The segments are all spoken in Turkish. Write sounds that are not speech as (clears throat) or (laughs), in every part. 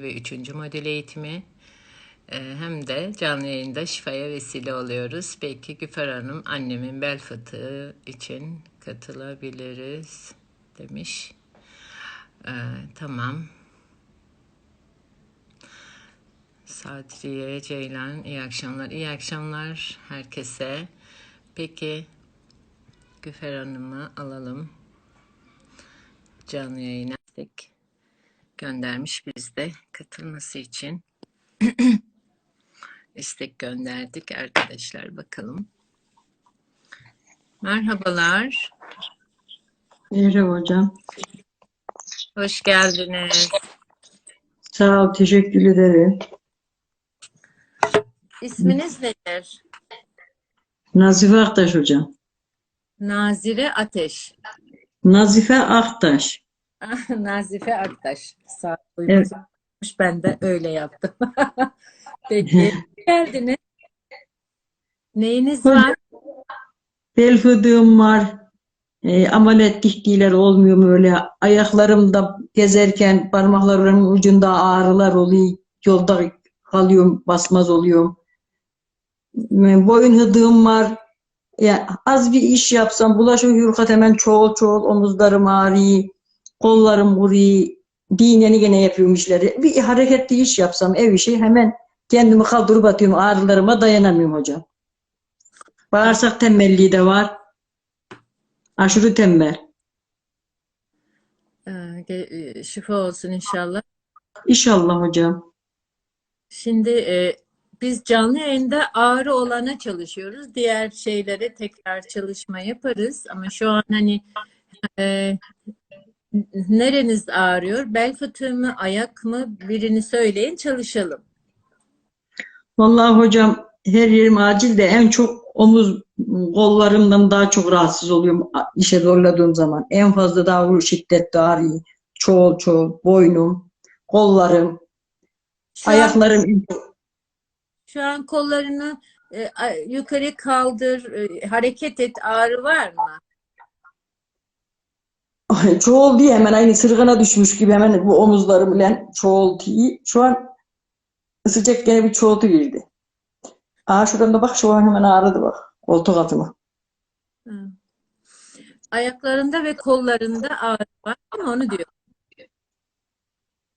ve 3. modül eğitimi e, hem de canlı yayında şifaya vesile oluyoruz. Belki Güfer Hanım annemin bel fıtığı için katılabiliriz demiş. E, tamam. Sadriye Ceylan iyi akşamlar. İyi akşamlar herkese. Peki Güfer Hanım'ı alalım. Canlı yayına istek göndermiş biz de katılması için (clears throat) istek gönderdik arkadaşlar bakalım. Merhabalar. Merhaba hocam. Hoş geldiniz. Sağ ol, teşekkür ederim. İsminiz nedir? Nazife Aktaş hocam. Nazire Ateş. Nazife Aktaş. (laughs) Nazife Aktaş. Sağ. Evet. Ben de öyle yaptım. (laughs) Peki. Geldiniz. Neyiniz var? Bel fıdığım var. E, ameliyat diktiler olmuyor mu öyle. Ayaklarımda gezerken parmaklarımın ucunda ağrılar oluyor. Yolda kalıyorum, basmaz oluyorum. E, boyun hıdığım var. Ya, az bir iş yapsam bulaşık yurkat hemen çoğul çoğul omuzlarım ağrıyor. Kollarım vuruyor. Dineni gene yapıyorum işleri. Bir hareketli iş yapsam ev işi hemen kendimi kaldırıp atıyorum. Ağrılarıma dayanamıyorum hocam. Bağırsak tembelliği de var. Aşırı tembel. Ee, e, Şifa olsun inşallah. İnşallah hocam. Şimdi e, biz canlı yayında ağrı olana çalışıyoruz. Diğer şeylere tekrar çalışma yaparız. Ama şu an hani e, nereniz ağrıyor? Bel fıtığı mı, ayak mı? Birini söyleyin çalışalım. Vallahi hocam her yerim acil de en çok omuz kollarımdan daha çok rahatsız oluyorum işe zorladığım zaman. En fazla daha şiddetli ağrıyor. Çoğul çoğul boynum, kollarım, Şu an, ayaklarım. şu an kollarını e, yukarı kaldır, e, hareket et. Ağrı var mı? (laughs) Çoğul diye hemen aynı sırgına düşmüş gibi hemen bu omuzlarım ile çoğul diye. Şu an sıcak gene bir çoğultu girdi. Aa şuramda bak şu an hemen ağrıdı bak. Koltuk altıma. Hı. Ayaklarında ve kollarında ağrı var ama onu diyor.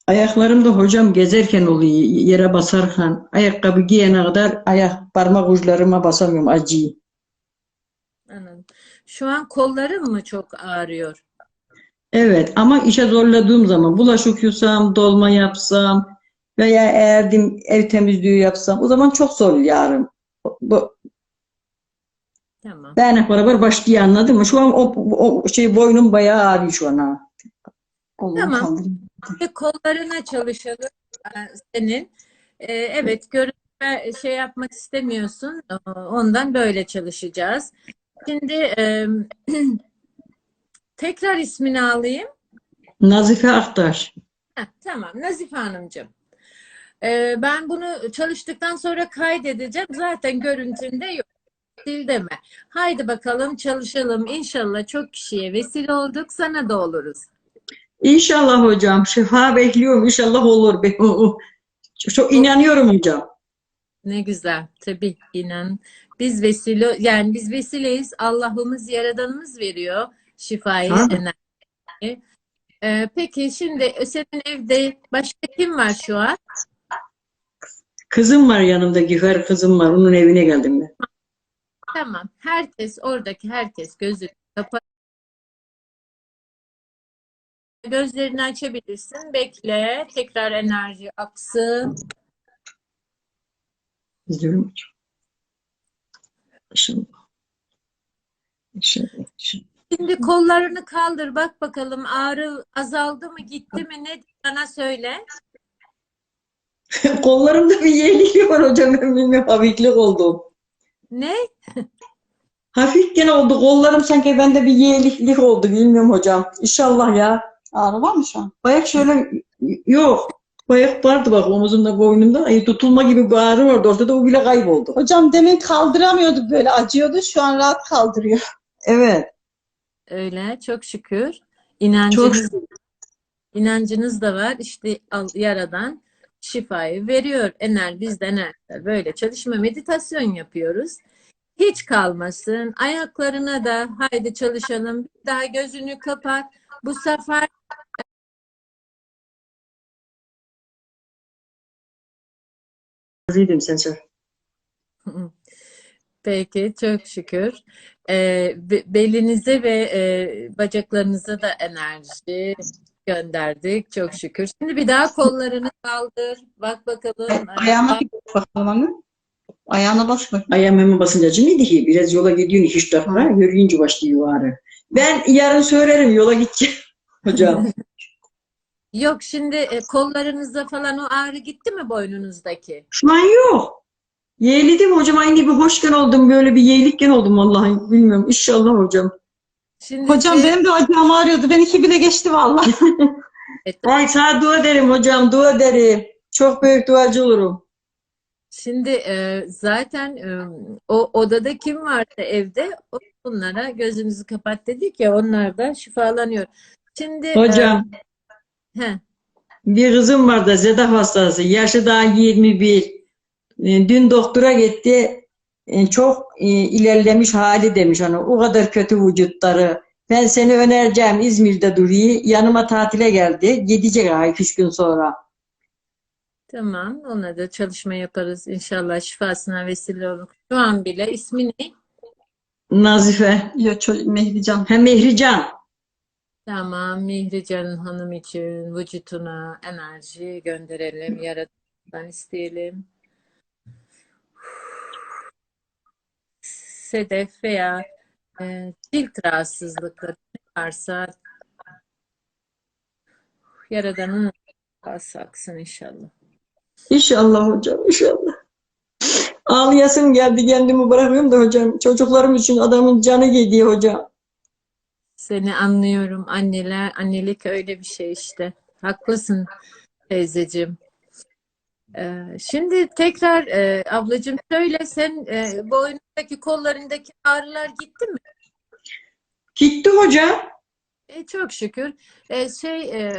Ayaklarımda hocam gezerken oluyor yere basarken. Ayakkabı giyene kadar ayak parmak uçlarıma basamıyorum acıyı. Anladım. Şu an kolların mı çok ağrıyor? Evet ama işe zorladığım zaman bulaşık yusam, dolma yapsam veya eğer dim- ev temizliği yapsam o zaman çok zor yarım. Bu Tamam. dayanak beraber başlıyor anladın mı? Şu an o, o şey boynum bayağı ağrıyor şu an ha. Tamam. kaldırayım. Kollarına çalışalım e, senin. E, evet görüntü şey yapmak istemiyorsun. Ondan böyle çalışacağız. Şimdi e, (clears throat) tekrar ismini alayım. Nazife Aktaş. Heh, tamam Nazife Hanımcığım. E, ben bunu çalıştıktan sonra kaydedeceğim. Zaten görüntünde yok. Sil deme. Haydi bakalım çalışalım. İnşallah çok kişiye vesile olduk. Sana da oluruz. İnşallah hocam. Şifa bekliyorum. İnşallah olur. (laughs) O- Çok inanıyorum hocam. Ne güzel. Tabii inan. Biz vesile yani biz vesileyiz. Allah'ımız, Yaradanımız veriyor şifayı, enerjiyi. Ee, peki şimdi senin evde başka kim var şu an? Kızım var yanımda. Güfer kızım var. Onun evine geldim ben. Tamam. Herkes oradaki herkes gözünü kapat. Gözlerini açabilirsin. Bekle. Tekrar enerji aksın. İzliyorum hocam. İnşallah. İnşallah. İnşallah. Şimdi kollarını kaldır. Bak bakalım ağrı azaldı mı, gitti mi? Ne bana söyle. (laughs) Kollarımda bir yeğliklik var hocam. Ben bilmiyorum. Hafiflik oldu. Ne? (laughs) Hafif gene oldu. Kollarım sanki bende bir yeğliklik oldu. Bilmiyorum hocam. İnşallah ya. Ağrı var mı şu an? Bayak şöyle yok. Bayak vardı bak omuzumda boynumda. Ay, tutulma gibi bir ağrı vardı ortada. O bile kayboldu. Hocam demin kaldıramıyordu böyle acıyordu. Şu an rahat kaldırıyor. Evet. Öyle. Çok şükür. Çok İnancınız şükür. İnancınız da var işte al- Yaradan şifayı veriyor. Ener bizden enerjiler. Böyle çalışma meditasyon yapıyoruz. Hiç kalmasın. Ayaklarına da haydi çalışalım. Bir daha gözünü kapat. Bu sefer Razıydım sen sor. Peki, çok şükür. Be- belinize ve e, bacaklarınıza da enerji gönderdik. Çok şükür. Şimdi bir daha kollarını kaldır. Bak bakalım. Ayağına bir bak bakalım anne. Ayağına bas bak. Ayağım hemen basınca acımıydı ki. Biraz yola gidiyorsun hiç dakika. Yürüyünce başlıyor ağrı. Ben yarın söylerim yola gideceğim. (laughs) Hocam. Yok şimdi e, kollarınızda falan o ağrı gitti mi boynunuzdaki? Şu an yok. Yeğledim hocam. Aynı bir hoşken oldum. Böyle bir yeğlikken oldum vallahi. Bilmiyorum. İnşallah hocam. Şimdi Hocam şey- benim de acım ağrıyordu. Ben iki bile geçti vallahi. (laughs) Ay sana dua ederim hocam. Dua ederim. Çok büyük duacı olurum. Şimdi e, zaten e, o odada kim varsa evde bunlara gözünüzü kapat dedik ya onlar da şifalanıyor. Şimdi e, Hocam he, bir kızım var da ZEDAF hastası. Yaşı daha 21. E, Dün doktora gitti. E, Çok e, ilerlemiş hali demiş hani o kadar kötü vücutları. Ben seni önereceğim İzmir'de duruyor. Yanıma tatile geldi. Gidecek ay üç gün sonra. tamam ona da çalışma yaparız inşallah şifasına vesile olur. Şu an bile ismi ne? Nazife. Ya çocuk Mehdican. Hem Mehrican. Tamam Mihrican Hanım için vücuduna enerji gönderelim, yaratıcıdan isteyelim. Sedef veya e, cilt rahatsızlıkları varsa Yaradan'ın şifası aksın inşallah. İnşallah hocam inşallah. Ağlayasım geldi kendimi bırakıyorum da hocam. Çocuklarım için adamın canı gidiyor hocam. Seni anlıyorum. Anneler, annelik öyle bir şey işte. Haklısın teyzeciğim. Ee, şimdi tekrar e, ablacığım söyle sen e, boynundaki kollarındaki ağrılar gitti mi? Gitti hocam. E, çok şükür. E, şey e,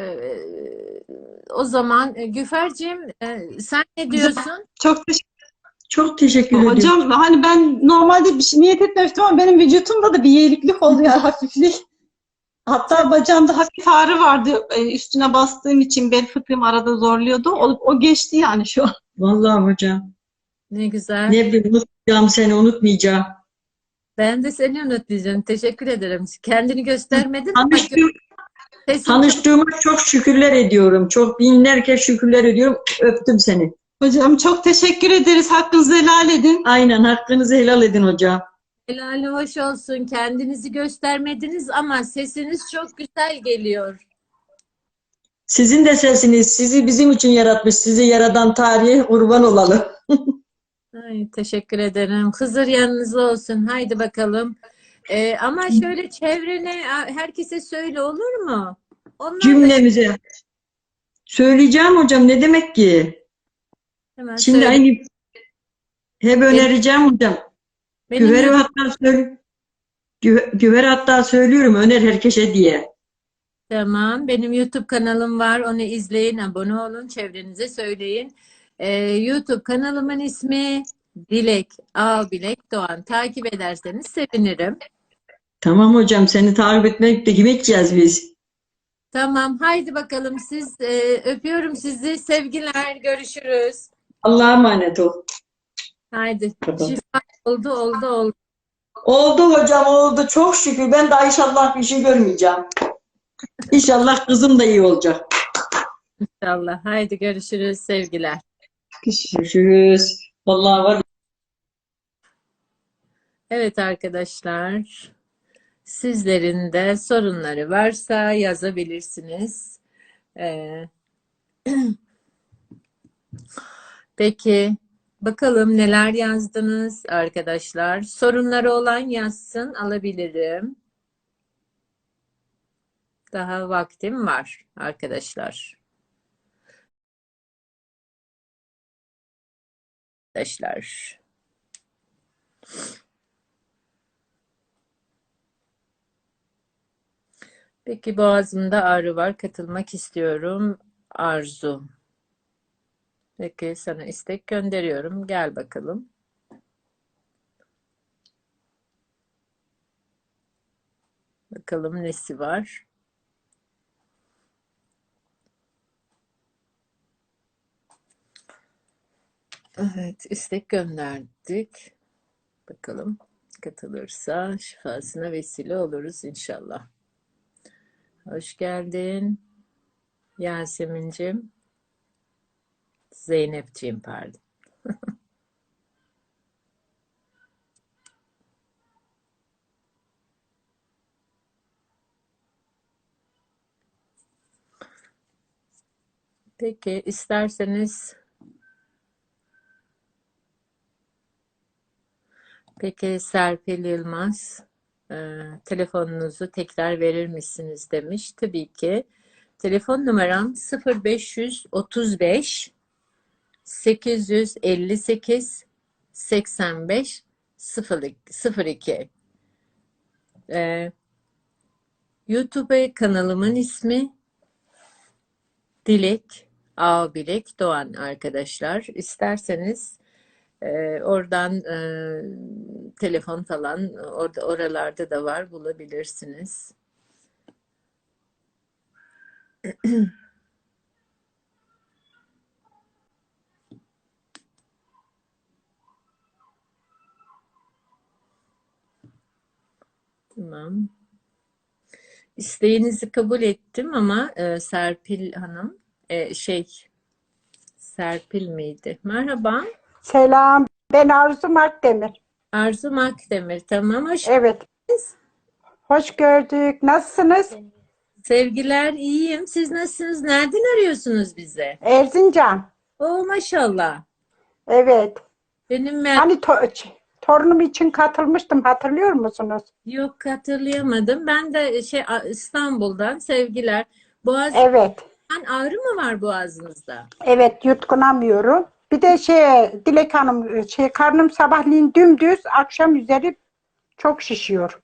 o zaman e, Güferciğim e, sen ne diyorsun? Çok teşekkür Çok teşekkür ediyorum. Hocam hani ben normalde bir şey niyet etmemiştim ama benim vücutumda da bir yeğliklik oluyor hafiflik. Hatta bacağımda hafif ağrı vardı. Ee, Üstüne bastığım için bel fıtığım arada zorluyordu. O, o geçti yani şu an. Vallahi hocam. Ne güzel. Ne bileyim unutmayacağım seni unutmayacağım. Ben de seni unutmayacağım. Teşekkür ederim. Kendini göstermedin Tanıştığım, tanıştığıma çok şükürler ediyorum. Çok binlerce şükürler ediyorum. Öptüm seni. Hocam çok teşekkür ederiz. Hakkınızı helal edin. Aynen hakkınızı helal edin hocam. Helali hoş olsun. Kendinizi göstermediniz ama sesiniz çok güzel geliyor. Sizin de sesiniz sizi bizim için yaratmış. Sizi yaradan tarihe kurban olalım. (laughs) Ay, teşekkür ederim. Hızır yanınızda olsun. Haydi bakalım. Ee, ama şöyle çevrene herkese söyle olur mu? Onlar da Cümlemize. Söyleyeceğim hocam ne demek ki? hemen Şimdi söyle. aynı hep önereceğim hocam. Benim Güveri YouTube- hatta söyle Gü- Güveri hatta söylüyorum öner herkese diye. Tamam. Benim YouTube kanalım var. Onu izleyin, abone olun, çevrenize söyleyin. Ee, YouTube kanalımın ismi Dilek Ağ Bilek Doğan. Takip ederseniz sevinirim. Tamam hocam seni takip etmek de kim edeceğiz biz? Tamam. Haydi bakalım siz e, öpüyorum sizi. Sevgiler. Görüşürüz. Allah'a emanet ol. Haydi. Tamam. Şifa oldu, oldu, oldu. Oldu hocam oldu. Çok şükür. Ben daha inşallah bir şey görmeyeceğim. İnşallah kızım da iyi olacak. İnşallah. Haydi görüşürüz. Sevgiler. Görüşürüz. Vallahi var. Evet arkadaşlar. Sizlerin de sorunları varsa yazabilirsiniz. Ee, (clears throat) peki bakalım neler yazdınız arkadaşlar. Sorunları olan yazsın alabilirim. Daha vaktim var arkadaşlar. Arkadaşlar. Peki boğazımda ağrı var. Katılmak istiyorum. Arzu. Peki sana istek gönderiyorum. Gel bakalım. Bakalım nesi var. Evet, istek gönderdik. Bakalım katılırsa şifasına vesile oluruz inşallah. Hoş geldin Yasemin'cim. Zeynep'ciğim pardon. (laughs) Peki isterseniz Peki Serpil Yılmaz e, telefonunuzu tekrar verir misiniz demiş. Tabii ki. Telefon numaram 0535 858 85 02. E, YouTube kanalımın ismi Dilek Ağbilek Doğan arkadaşlar. İsterseniz e, oradan e, telefon falan orada oralarda da var bulabilirsiniz. (clears throat) Tamam. İsteğinizi kabul ettim ama e, Serpil Hanım e, şey Serpil miydi? Merhaba. Selam, ben Arzu Makdemir. Arzu Makdemir. Tamam. Hoş Evet. Hoş gördük. Nasılsınız? Sevgiler. iyiyim. Siz nasılsınız? Nereden arıyorsunuz bize? Erzincan. Oo maşallah. Evet. Benim mer Hani to- torunum için katılmıştım, hatırlıyor musunuz? yok hatırlayamadım. Ben de şey İstanbul'dan sevgiler. Boğaz'dan Evet. ağrı mı var boğazınızda? Evet, yutkunamıyorum. Bir de şey, Dilek Hanım, şey karnım sabahleyin dümdüz, akşam üzeri çok şişiyor.